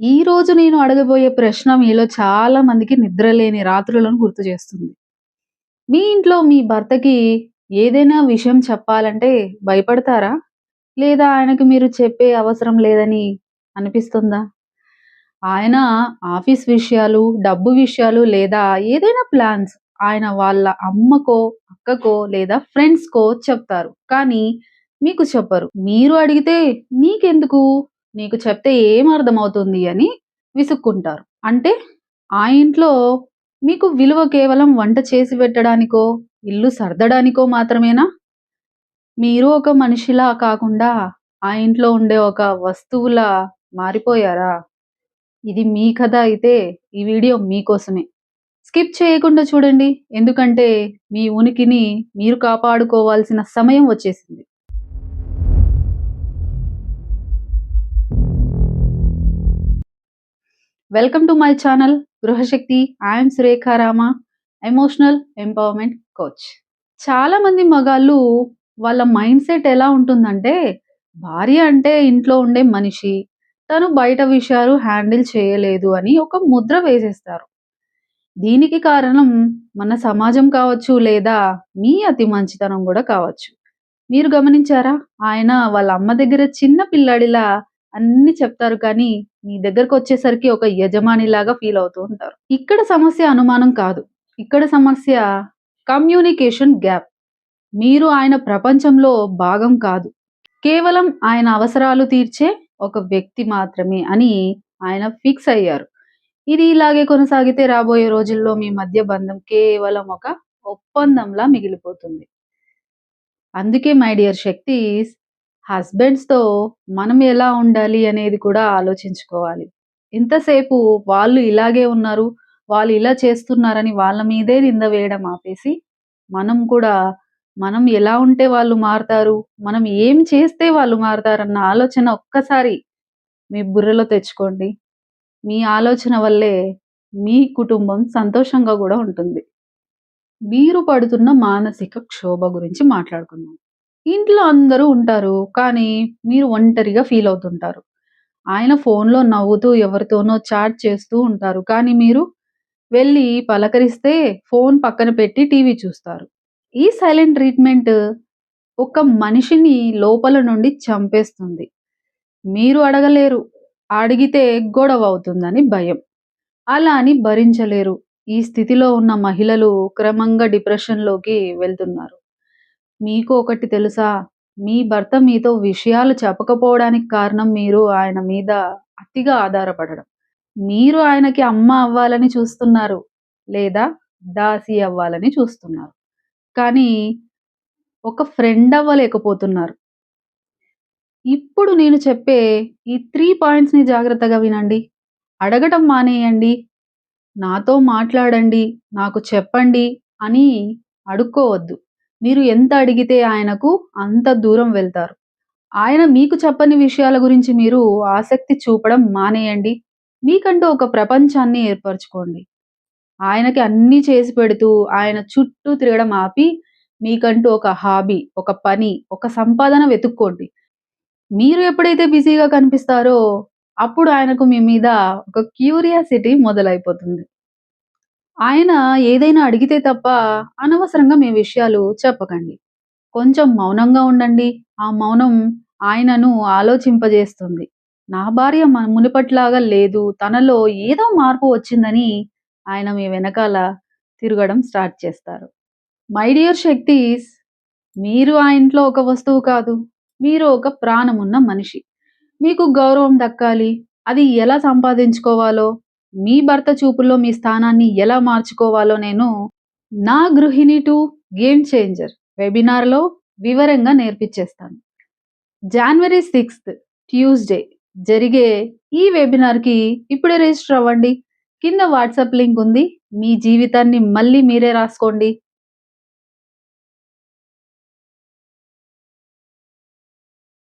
ఈ రోజు నేను అడగబోయే ప్రశ్న మీలో చాలా మందికి నిద్రలేని రాత్రులను గుర్తు చేస్తుంది. మీ ఇంట్లో మీ భర్తకి ఏదైనా విషయం చెప్పాలంటే భయపడతారా? లేదా ఆయనకు మీరు చెప్పే అవసరం లేదని అనిపిస్తుందా? ఆయన ఆఫీస్ విషయాలు, డబ్బు విషయాలు లేదా ఏదైనా ప్లాన్స్ ఆయన వాళ్ళ అమ్మకో, అక్కకో లేదా ఫ్రెండ్స్‌కో చెప్తారు. కానీ మీకు చెప్పరు. మీరు అడిగితే "నీకెందుకు? నీకు చెప్తే ఏం అర్థమవుతుంది?" అని విసుక్కుంటారు. అంటే ఆ ఇంట్లో మీకు విలువ కేవలం వంట చేసి పెట్టడానికో, ఇల్లు సర్దడానికో మాత్రమేనా? మీరు ఒక మనిషిలా కాకుండా ఆ ఇంట్లో ఉండే ఒక వస్తువులా మారిపోయారా? ఇది మీ కథ అయితే ఈ వీడియో మీకోసమే. స్కిప్ చేయకుండా చూడండి. ఎందుకంటే మీ ఉనికిని మీరు కాపాడుకోవాల్సిన సమయం వచ్చేసింది. Welcome to my channel Gruhashakti. I'm Surekha Rama. Emotional empowerment coach. చాలా మంది మగాళ్ళు వాళ్ళ మైండ్ సెట్ ఎలా ఉంటుందంటే భార్య అంటే ఇంట్లో ఉండే మనిషి. తను బయట విషయాలు హ్యాండిల్ చేయలేదు అని ఒక ముద్ర వేసేస్తారు. దీనికి కారణం మన సమాజం కావచ్చు లేదా మీ అతి మంచితనం కూడా కావచ్చు. మీరు గమనించారా? ఆయన వాళ్ళ అమ్మ దగ్గర చిన్న పిల్లాడిలా అన్ని చెప్తారు కానీ మీ దగ్గరకొచ్చేసరికి ఒక యజమానిలాగా ఫీల్ అవుతూ ఉంటారు. ఇక్కడ సమస్య అనుమానం కాదు. ఇక్కడ సమస్య కమ్యూనికేషన్ గ్యాప్. మీరు ఆయన ప్రపంచంలో భాగం కాదు. కేవలం ఆయన అవసరాలు తీర్చే ఒక వ్యక్తి మాత్రమే అని ఆయన ఫిక్స్ అయ్యారు. ఇది ఇలాగే కొనసాగితే రాబోయే రోజుల్లో మీ మధ్య బంధం కేవలం ఒక ఒప్పందంలా మిగిలిపోతుంది. అందుకే మై డియర్ శక్తి హస్బెండ్స్‌తో మనం ఎలా ఉండాలి అనేది కూడా ఆలోచించుకోవాలి. ఇంతసేపు వాళ్ళు ఇలాగే ఉన్నారు, వాళ్ళు ఇలా చేస్తున్నారని వాళ్ళ మీదే నింద వేయడం ఆపేసి, మనం కూడా మనం ఎలా ఉంటే వాళ్ళు మారుతారు మనం ఏం చేస్తే వాళ్ళు మారుతారన్న ఆలోచన ఒక్కసారి మీ బుర్రలో తెచ్చుకోండి. మీ ఆలోచన వల్లే మీ కుటుంబం సంతోషంగా కూడా ఉంటుంది. మీరు పడుతున్న మానసిక క్షోభ గురించి మాట్లాడుకుందాం. ఇంట్లో అందరూ ఉంటారు. కానీ మీరు ఒంటరిగా ఫీల్ అవుతుంటారు. ఆయన ఫోన్‌లో నవ్వుతూ ఎవరితోనో చాట్ చేస్తూ ఉంటారు. కానీ మీరు వెళ్ళి పలకరిస్తే ఫోన్ పక్కన పెట్టి టీవీ చూస్తారు. ఈ సైలెంట్ ట్రీట్‌మెంట్ ఒక మనిషిని లోపల నుండి చంపేస్తుంది. మీరు అడగలేరు. అడిగితే గొడవ అవుతుందని భయం. అలా అని భరించలేరు. ఈ స్థితిలో ఉన్న మహిళలు క్రమంగా డిప్రెషన్‌లోకి వెళ్తున్నారు. మీకు ఒకటి తెలుసా? మీ భర్త మీతో విషయాలు చెప్పకపోవడానికి కారణం మీరు ఆయన మీద అతిగా ఆధారపడడం. మీరు ఆయనకి అమ్మ అవ్వాలని చూస్తున్నారు. లేదా దాసి అవ్వాలని చూస్తున్నారు. కానీ ఒక ఫ్రెండ్ అవ్వలేకపోతున్నారు. ఇప్పుడు నేను చెప్పే ఈ త్రీ పాయింట్స్‌ని జాగ్రత్తగా వినండి. అడగటం మానేయండి. నాతో మాట్లాడండి, నాకు చెప్పండి అని అడుక్కోవద్దు. మీరు ఎంత అడిగితే ఆయనకు అంత దూరం వెళ్తారు. ఆయన మీకు చెప్పని విషయాల గురించి మీరు ఆసక్తి చూపడం మానేయండి. మీకంటూ ఒక ప్రపంచాన్ని ఏర్పరచుకోండి. ఆయనకి అన్నీ చేసి పెడుతూ ఆయన చుట్టూ తిరగడం ఆపి మీకంటూ ఒక హాబీ, ఒక పని, ఒక సంపాదన వెతుక్కోండి. మీరు ఎప్పుడైతే బిజీగా కనిపిస్తారో అప్పుడు ఆయనకు మీ మీద ఒక క్యూరియాసిటీ మొదలైపోతుంది. ఆయన ఏదైనా అడిగితే తప్ప అనవసరంగా మీ విషయాలు చెప్పకండి. కొంచెం మౌనంగా ఉండండి. ఆ మౌనం ఆయనను ఆలోచింపజేస్తుంది. నా భార్య మన మునుపటిలాగా లేదు. తనలో ఏదో మార్పు వచ్చిందని ఆయన మీ వెనకాల తిరగడం స్టార్ట్ చేస్తారు. మై డియర్ శక్తీస్ మీరు ఆ ఇంట్లో ఒక వస్తువు కాదు. మీరు ఒక ప్రాణమున్న మనిషి. మీకు గౌరవం దక్కాలి. అది ఎలా సంపాదించుకోవాలో, మీ భర్త చూపుల్లో మీ స్థానాన్ని ఎలా మార్చుకోవాలో నేను నా గృహిణి టు గేమ్ చేంజర్ వెబినార్‌లో వివరంగా నేర్పించేస్తాను జనవరి సిక్స్త్ ట్యూస్‌డే జరిగే ఈ వెబినార్‌కి ఇప్పుడే రిజిస్టర్ అవ్వండి. కింద వాట్సాప్ లింక్ ఉంది. మీ జీవితాన్ని మళ్ళీ మీరే రాసుకోండి.